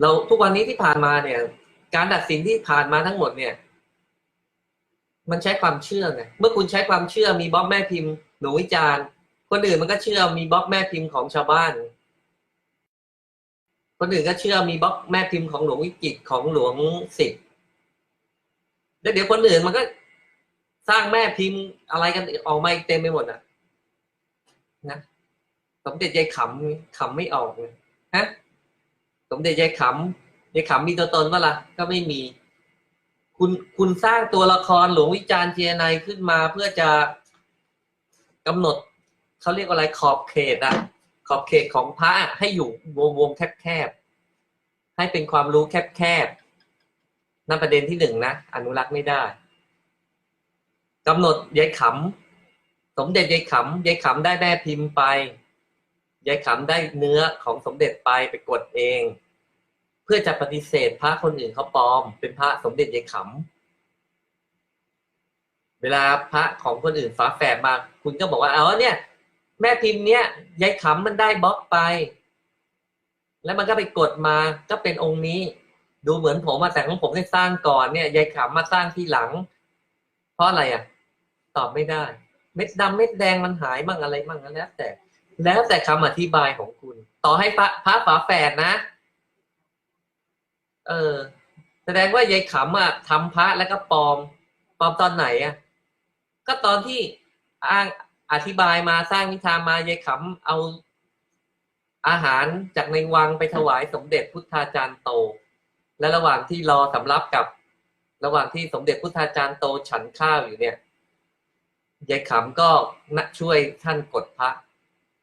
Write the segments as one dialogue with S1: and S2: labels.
S1: เราทุกวันนี้ที่ผ่านมาเนี่ย การตัดสินที่ผ่านมาทั้งหมดเนี่ย มันใช้ความเชื่อไงเมื่อคุณใช้ความเชื่อมีบล็อกแม่พิมพ์หนูวิจารณ์ คนอื่นมันก็เชื่อมีบล็อกแม่พิมพ์ของชาวบ้าน คนอื่นก็เชื่อมีบล็อกแม่พิมพ์ของหลวงวิจิตรของหลวงสิทธิ์แล้วเดี๋ยวคนอื่นมันก็สร้างแม่พิมพ์อะไรกันออกมาอีกเต็มไปหมดนะนะสมเด็จยายขำขำไม่ออกเลยฮะ สมเด็จยายขำยายขำมีตัวตนว่าล่ะ ก็ไม่มี คุณคุณสร้างตัวละครหลวงวิจารณ์เจียนายขึ้นมาเพื่อจะกำหนดเขาเรียกอะไรขอบเขตอะขอบเขตของพระให้อยู่วงวงแคบๆให้เป็นความรู้แคบๆนั่นประเด็นที่หนึ่งนะอนุรักษ์ไม่ได้กำหนดยายขำสมเด็จยายขำยายขำได้แม่พิมพ์ไปยายขำได้เนื้อของสมเด็จไปไปกดเอง พื่อจะปฏิเสธพระคนอื่นเขาปลอม เป็นพระสมเด็จยายขำเวลาพระของคนอื่นฝาแฝดมา คุณก็บอกว่าเอาเนี่ย แม่พิมพ์เนี้ยยายขำมันได้บล็อกไป แล้วมันก็ไปกดมาก็เป็นองค์นี้ ดูเหมือนผมมาแต่ของผมได้สร้างก่อนเนี่ยยายขำมาสร้างที่หลัง เพราะอะไรอะ ตอบไม่ได้ เม็ดดำเม็ดแดงมันหายมั่งอะไรมั่งแล้วแต่ แล้วแต่คำอธิบายของคุณ ต่อให้พระพระฝาแฝดนะ เออ แสดงว่ายายขำอะทำพระแล้วก็ปลอม ปลอมตอนไหนอะ ก็ตอนที่อ้างอธิบายมาสร้างนิทานมายายขำเอาอาหารจากในวังไปถวายสมเด็จพุทธาจารย์โต และระหว่างที่รอสำรับกับ ระหว่างที่สมเด็จพุทธาจารย์โตฉันข้าวอยู่เนี่ยยายขำก็นะช่วยท่านกดพระ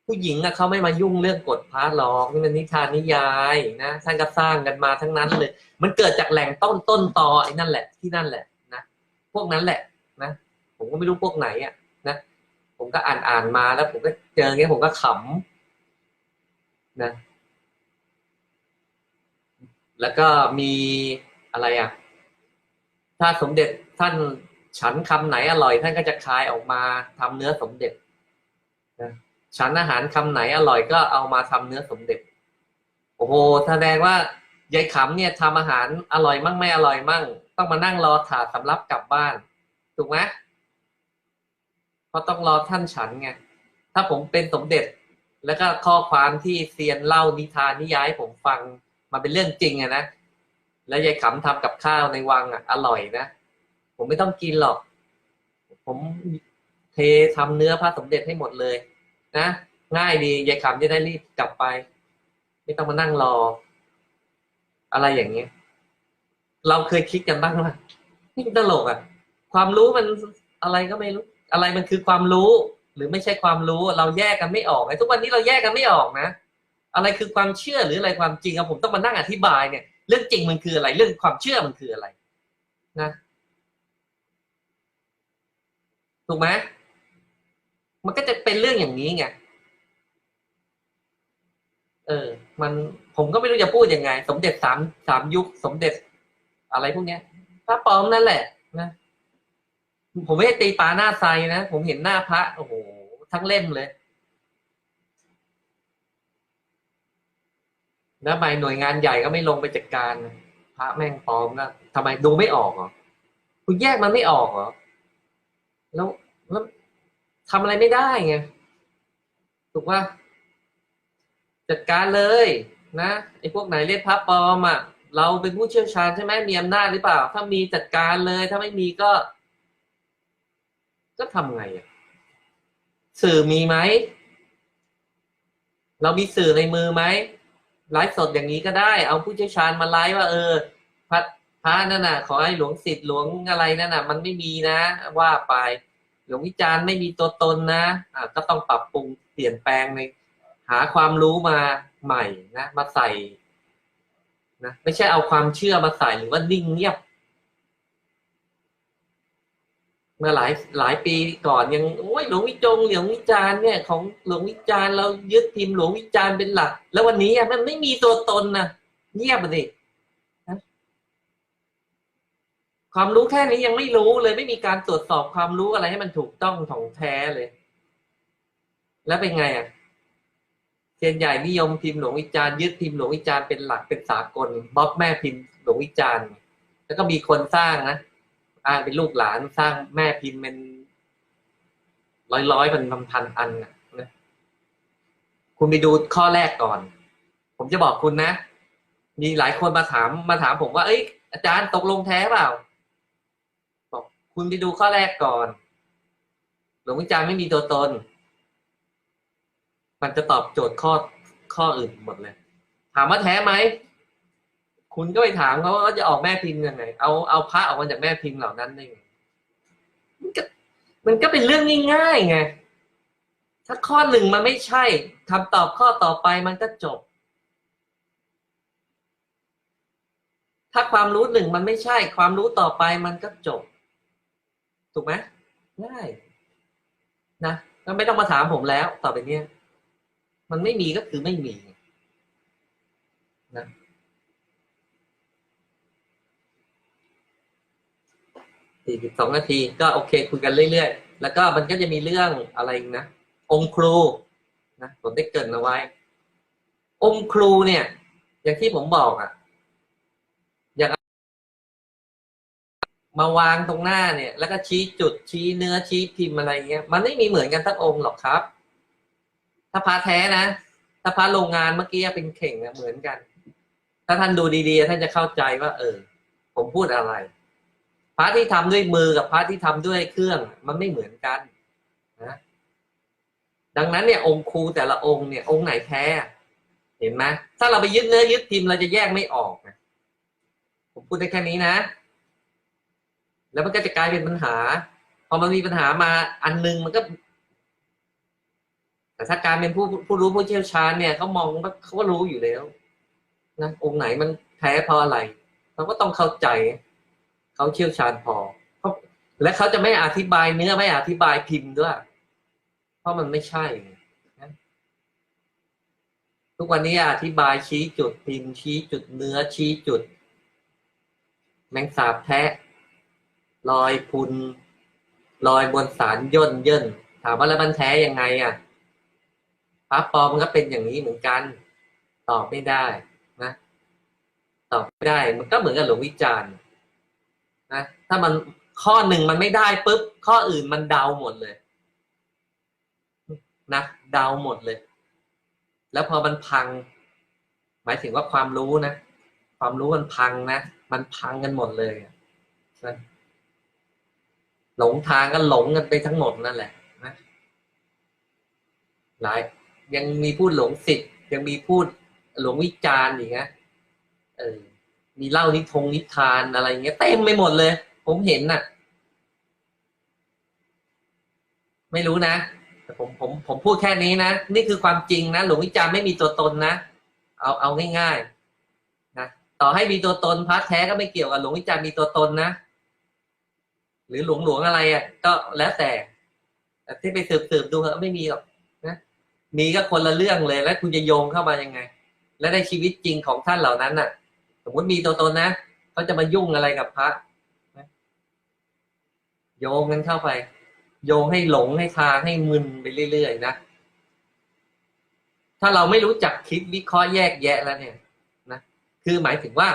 S1: ผู้หญิงอะเขาไม่มายุ่งเรื่องกดพระหรอกนี่มันนิทานนิยายนะท่านก็สร้างกันมาทั้งนั้นเลย มันเกิดจากแหล่งต้นต้นตอไอ้นั่นแหละที่นั่นแหละนะพวกนั้นแหละนะผมก็ไม่รู้พวกไหนอะนะผมก็อ่านอ่านมาแล้ว ผมก็เจอเงี้ยผมก็ขำนะ แล้วก็มีอะไรอะถ้าสมเด็จท่านฉันคำไหนอร่อย ท่านก็จะคายออกมาทำเนื้อสมเด็จ ฉันอาหารคำไหนอร่อยก็เอามาทำเนื้อสมเด็จ โอ้โหแสดงว่ายายขำเนี่ยทำอาหารอร่อยมั่งไม่อร่อยมั่ง ต้องมานั่งรอถาดสำรับกลับบ้าน ถูกไหมเพราะต้องรอท่านฉันไงถ้าผมเป็นสมเด็จ แล้วก็ข้อความที่เซียนเล่านิทานนิยายผมฟังมาเป็นเรื่องจริงอะนะแล้วยายขำทำกับข้าวในวังอะอร่อยนะผมไม่ต้องกินหรอก ผมเททำเนื้อพระสมเด็จให้หมดเลย นะง่ายดียายขำจะได้รีบกลับไป ไม่ต้องมานั่งรอ อะไรอย่างเงี้ย เราเคยคิดกันบ้างว่านี่ตลกอะ ความรู้มันอะไรก็ไม่รู้ อะไรมันคือความรู้ หรือไม่ใช่ความรู้ เราแยกกันไม่ออกไอ้ทุกวันนี้เราแยกกันไม่ออกนะอะไรคือความเชื่อหรืออะไรความจริงอะผมต้องมานั่งอธิบายเนี่ย เรื่องจริงมันคืออะไร เรื่องความเชื่อมันคืออะไร นะถูกไหม มันก็จะเป็นเรื่องอย่างนี้ไงเออ มันผมก็ไม่รู้จะพูดยังไง สมเด็จสามสามยุค สมเด็จ อะไรพวกเนี้ยพระปลอมนั่นแหละนะผมไม่ได้ตีปลาหน้าไซนะผมเห็นหน้าพระโอ้โหทั้งเล่มเลยแล้วไปหน่วยงานใหญ่ก็ไม่ลงไปจัดการ พระแม่งปลอมก็ทำไมดูไม่ออกเหรอคุณแยกมันไม่ออกเหรอแล้วแล้ว ทำอะไรไม่ได้ไงถูกว่าจัดการเลยนะไอ้พวกไหนเรียกพระปลอมอะเราเป็นผู้เชี่ยวชาญใช่ไหมมีอำนาจหรือเปล่า ถ้ามีจัดการเลย ถ้าไม่มีก็ ก็ทำไงอะสื่อมีไหม เรามีสื่อในมือไหมไลฟ์สดอย่างนี้ก็ได้ เอาผู้เชี่ยวชาญมาไลฟ์ว่าเออพระพระนั่นน่ะ ขอให้หลวงสิทธิ์หลวงอะไรนั่นน่ะ มันไม่มีนะ ว่าไป หลวงวิจารณ์ไม่มีตัวตนนะะก็ต้องปรับปรุงเปลี่ยนแปลงในหาความรู้มาใหม่นะมาใส่นะไม่ใช่เอาความเชื่อมาใส่หรือว่านิ่งเงียบ เมื่อหลายหลายปีก่อนยังโอ้ยหลวงวิจงหลวงวิจารณ์เนี่ย ของหลวงวิจารณ์เรายึดพิมหลวงวิจารณ์เป็นหลัก แล้ววันนี้มันไม่มีตัวตนนะเงียบไปดิ ความรู้แค่นี้ยังไม่รู้เลย ไม่มีการตรวจสอบความรู้อะไรให้มันถูกต้องของแท้เลย แล้วเป็นไงอะเซียนใหญ่นิยมพิมพ์หลวงวิจารณ์ยึดพิมพ์หลวงวิจารณ์เป็นหลักเป็นสากลบล็อกแม่พิมพ์หลวงวิจารณ์แล้วก็มีคนสร้างนะอ้างเป็นลูกหลานสร้างแม่พิมพ์เป็นร้อยร้อยเป็นพันๆอันนะนะคุณไปดูข้อแรกก่อน ผมจะบอกคุณนะ มีหลายคนมาถามมาถามผมว่า เอ้ยอาจารย์ตกลงแท้เปล่า คุณไปดูข้อแรกก่อน หลวงวิจารณ์ไม่มีตัวตน มันจะตอบโจทย์ข้อข้ออื่นหมดเลย ถามว่าแท้ไหม คุณก็ไปถามเขาว่าจะออกแม่พิมพ์ยังไง เอาเอาพระออกมาจากแม่พิมพ์เหล่านั้นได้ไงมันก็มันก็เป็นเรื่องง่ายๆไง ถ้าข้อหนึ่งมันไม่ใช่คำตอบข้อต่อไปมันก็จบ ถ้าความรู้หนึ่งมันไม่ใช่ ความรู้ต่อไปมันก็จบ ถูกไหมง่ายนะก็ไม่ต้องมาถามผมแล้ว ต่อไปเนี้ยมันไม่มีก็คือไม่มีนะสี่สิบสองนาทีก็โอเคคุยกันเรื่อยๆ แล้วก็มันก็จะมีเรื่องอะไรอีกนะ องค์ครูนะผมได้เกินเอาไว้ องค์ครูเนี่ย อย่างที่ผมบอกอะ่ะ มาวางตรงหน้าเนี่ย แล้วก็ชี้จุดชี้เนื้อชี้พิมพ์อะไรเงี้ย มันไม่มีเหมือนกันสักองค์หรอกครับ ถ้าพระแท้นะ ถ้าพระโรงงานเมื่อกี้เป็นเข่งอะเหมือนกัน ถ้าท่านดูดีๆท่านจะเข้าใจว่า เออ ผมพูดอะไรพระที่ทำด้วยมือกับพระที่ทำด้วยเครื่อง มันไม่เหมือนกันนะดังนั้นเนี่ยองค์ครูแต่ละองค์เนี่ย องค์ไหนแท้เห็นไหมถ้าเราไปยึดเนื้อยึดพิมพ์เราจะแยกไม่ออกนะผมพูดได้แค่นี้นะ แล้วมันก็จะกลายเป็นปัญหา พอมันมีปัญหามาอันนึงมันก็ แต่ถ้าการเป็นผู้ผู้รู้ผู้เชี่ยวชาญเนี่ยเขามองว่าเขาก็รู้อยู่แล้วนะองค์ไหนมันแท้เพราะอะไรเราก็ต้องเข้าใจเขาเชี่ยวชาญพอและเขาจะไม่อธิบายเนื้อไม่อธิบายพิมพ์ด้วย เพราะมันไม่ใช่นะทุกวันนี้อธิบายชี้จุดพิมพ์ชี้จุดเนื้อชี้จุด แมงสาบแทะ รอยพุนรอยบนสารย่นยินถามว่าแล้วมันแท้ยังไงอะพระปลอมมันก็เป็นอย่างนี้เหมือนกัน ตอบไม่ได้นะ ตอบไม่ได้มันก็เหมือนกับหลวงวิจารณ์นะถ้ามันข้อหนึ่งมันไม่ได้ปุ๊บข้ออื่นมันเดาหมดเลยนะเดาหมดเลย แล้วพอมันพัง หมายถึงว่าความรู้นะ ความรู้มันพังนะ มันพังกันหมดเลยนะ หลงทางก็หลงกันไปทั้งหมดนั่นแหละนะหลายยังมีพูดหลงสิทธิ์ยังมีพูดหลงวิจารณ์อีกนะเออ มีเล่านิทงนิทานอะไรเงี้ยเต็มไปหมดเลย ผมเห็นน่ะ ไม่รู้นะแต่ผมผมผมพูดแค่นี้นะ นี่คือความจริงนะหลวงวิจารณ์ไม่มีตัวตนนะ เอาเอาง่ายๆนะต่อให้มีตัวตนพระแท้ก็ไม่เกี่ยวกับหลวงวิจารณ์มีตัวตนนะ หรือหลวงหลวงอะไรอะก็แล้วแต่แต่ที่ไปสืบสืบดูเถอะไม่มีหรอกนะมีก็คนละเรื่องเลยแล้วคุณจะโยงเข้ามายังไง และในชีวิตจริงของท่านเหล่านั้นน่ะ สมมติมีตัวตนนะเขาจะมายุ่งอะไรกับพระนะโยงกันเข้าไป โยงให้หลงให้ทางให้มึนไปเรื่อยๆนะถ้าเราไม่รู้จักคิดวิเคราะห์แยกแยะแล้วเนี่ย นะคือหมายถึงว่า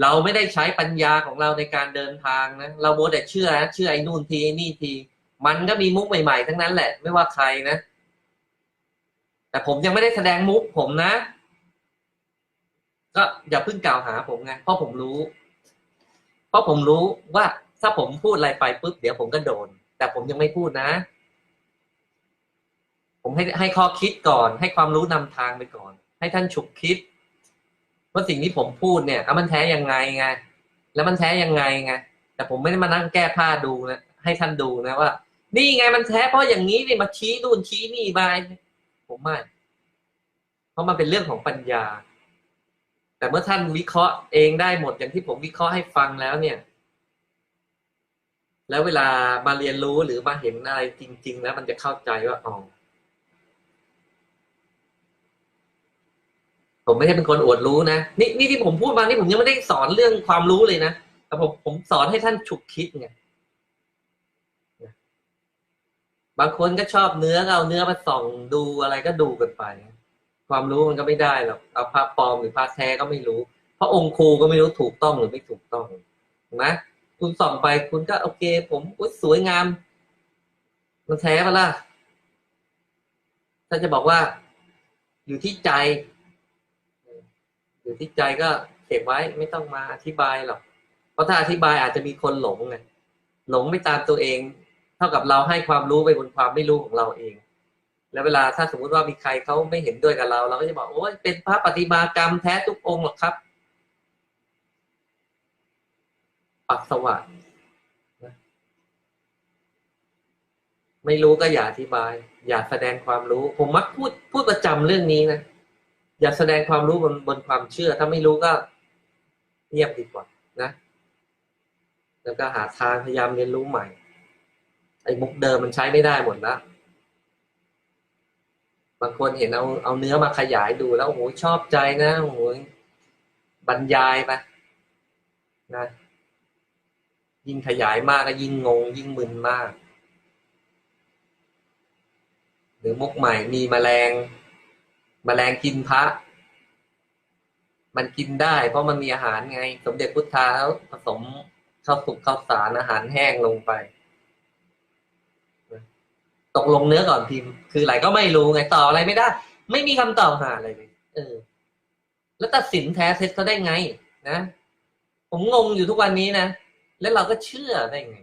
S1: เราไม่ได้ใช้ปัญญาของเราในการเดินทางนะ เราโมแต่เชื่อนะเชื่อไอ้นู่นทีไอ้นี่ที มันก็มีมุกใหม่ๆทั้งนั้นแหละ ไม่ว่าใครนะ แต่ผมยังไม่ได้แสดงมุกผมนะ ก็อย่าเพิ่งกล่าวหาผมไงเพราะผมรู้ เพราะผมรู้ว่าถ้าผมพูดอะไรไปปุ๊บเดี๋ยวผมก็โดน แต่ผมยังไม่พูดนะ ผมให้ให้ข้อคิดก่อน ให้ความรู้นำทางไปก่อน ให้ท่านฉุกคิด ว่าสิ่งที่ผมพูดเนี่ยอะมันแท้ยังไงไง แล้วมันแท้ยังไงไง แต่ผมไม่ได้มานั่งแก้ผ้าดูนะ ให้ท่านดูนะว่า นี่ไงมันแท้เพราะอย่างนี้นี่มาชี้นู่นชี้นี่ไปผมไม่ เพราะมันเป็นเรื่องของปัญญา แต่เมื่อท่านวิเคราะห์เองได้หมดอย่างที่ผมวิเคราะห์ให้ฟังแล้วเนี่ย แล้วเวลามาเรียนรู้หรือมาเห็นอะไรจริง ๆ แล้วมันจะเข้าใจว่าอ๋อ ผมไม่ได้เป็นคนอวดรู้นะนี่นี่ที่ผมพูดมานี่ผมยังไม่ได้สอนเรื่องความรู้เลยนะแต่ผมผมสอนให้ท่านฉุกคิดไงบางคนก็ชอบเนื้อก็เอาเนื้อมาส่องดูอะไรก็ดูกันไป ความรู้มันก็ไม่ได้หรอกเอาพระปลอมหรือพระแท้ก็ไม่รู้ เพราะองค์ครูก็ไม่รู้ถูกต้องหรือไม่ถูกต้องถูกไหมคุณส่องไปคุณก็โอเค ผมอุ๊ยสวยงาม มันแท้ปะล่ะถ้าจะบอกว่า อยู่ที่ใจ อยู่ที่ใจก็เก็บไว้ไม่ต้องมาอธิบายหรอกเพราะถ้าอธิบายอาจจะมีคนหลงไงหลงไม่ตามตัวเอง เท่ากับเราให้ความรู้ไปบนความไม่รู้ของเราเอง แล้วเวลาถ้าสมมุติว่ามีใครเขาไม่เห็นด้วยกับเรา เราก็จะบอกโอ้ยเป็นพระปฏิมากรรมแท้ทุกองค์หรอกครับ ปักสว่างนไม่รู้ก็อย่าอธิบาย อย่าแสดงความรู้ ผมมักพูดพูดประจำเรื่องนี้นะ อย่าแสดงความรู้บนบนความเชื่อ ถ้าไม่รู้ก็เงียบดีกว่านะ แล้วก็หาทางพยายามเรียนรู้ใหม่ ไอ้มุกเดิมมันใช้ไม่ได้หมดแล้วบางคนเห็นเอาเอาเนื้อมาขยายดูแล้วโอ้โหชอบใจนะโอ้โหบรรยายไปนะยิ่งขยายมากก็ยิ่งงง ยิ่งมึนมาก หรือมุกใหม่มีแมลง แมลงกินพระ มันกินได้เพราะมันมีอาหารไง สมเด็จพุทธาผสมข้าวสุกข้าวสารอาหารแห้งลงไป ตกลงเนื้อก่อนพิมพ์ คืออะไรก็ไม่รู้ไงตอบอะไรไม่ได้ ไม่มีคำตอบหาอะไรเลยเออ แล้วตัดสินแท้เท็จเขาได้ไง นะ ผมงงอยู่ทุกวันนี้นะ แล้วเราก็เชื่อได้ไง